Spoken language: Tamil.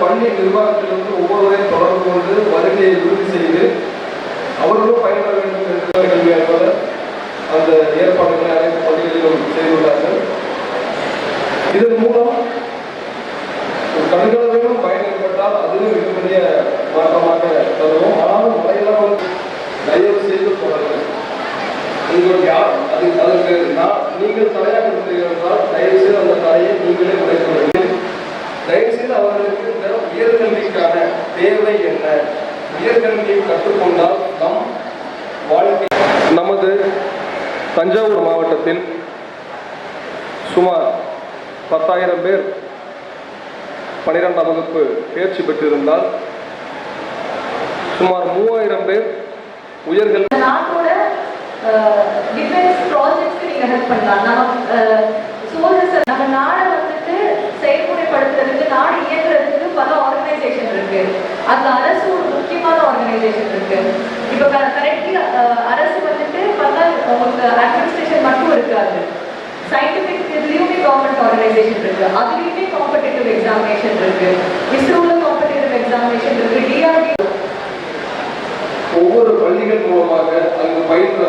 பள்ளி நிர்வாகத்திலிருந்து ஒவ்வொருவரையும் தொடர்பு கொண்டு வருகையை உறுதி செய்து அவர்களும் பயன்பெற வேண்டும் என்ற கல்வி அந்த ஏற்பாடுகளை அனைத்து பள்ளிகளிலும் செய்துள்ளார்கள் இதன் மூலம் ஒரு கண்களவையும் பயன் ஏற்பட்டால் அதுவும் மிகப்பெரிய மாற்றமாக தருவோம் ஆனாலும் மழையில்லாமல் தயவு செய்து தொடருங்கள். உங்களுக்கு யார்? அது அதற்கு நான் நீங்கள் தடையாக இருந்தீர்கள் தயவு செய்து அந்த தடையை நீங்களே உடைக்க வேண்டும் தயவு செய்து அவர்களுக்கு இந்த உயர்கல்விக்கான தேவை என்ன உயர்கல்வியை கற்றுக்கொண்டால் நம் வாழ்க்கை நமது தஞ்சாவூர் மாவட்டத்தில் சுமார் பத்தாயிரம் பேர் பனிரெண்டாம் வகுப்பு தேர்ச்சி பெற்றிருந்தால் சுமார் மூவாயிரம் பேர் உயர்கல்வி நாட்டோட டிஃபென்ஸ் ப்ராஜெக்ட்ஸ்க்கு நீங்க ஹெல்ப் பண்ணலாம். நம்ம சோல்ஜர்ஸ் நம்ம நாட வந்துட்டு செயல்முறைப்படுத்துறதுக்கு நாடு இயங்குறதுக்கு பல ஆர்கனைசேஷன் இருக்கு அதுல அரசு ஒரு முக்கியமான ஆர்கனைசேஷன் இருக்கு. இப்போ கரெக்ட்லி அரசு வந்துட்டு பார்த்தா உங்களுக்கு அட்மினிஸ்ட்ரேஷன் மட்டும் இருக்காது. சயின்டிபிக் இதுலயுமே கவர்மெண்ட் ஆர்கனைசேஷன் இருக்கு. அதுலயுமே காம்படிட்டிவ் எக்ஸாமினேஷன் இருக்கு. இஸ்ரோல காம்படிட்டிவ் எக்ஸாமினேஷன் இருக்கு. டிஆர்டி ஒவ்வொரு பள்ளிகள் மூலமாக அங்கு பயின்ற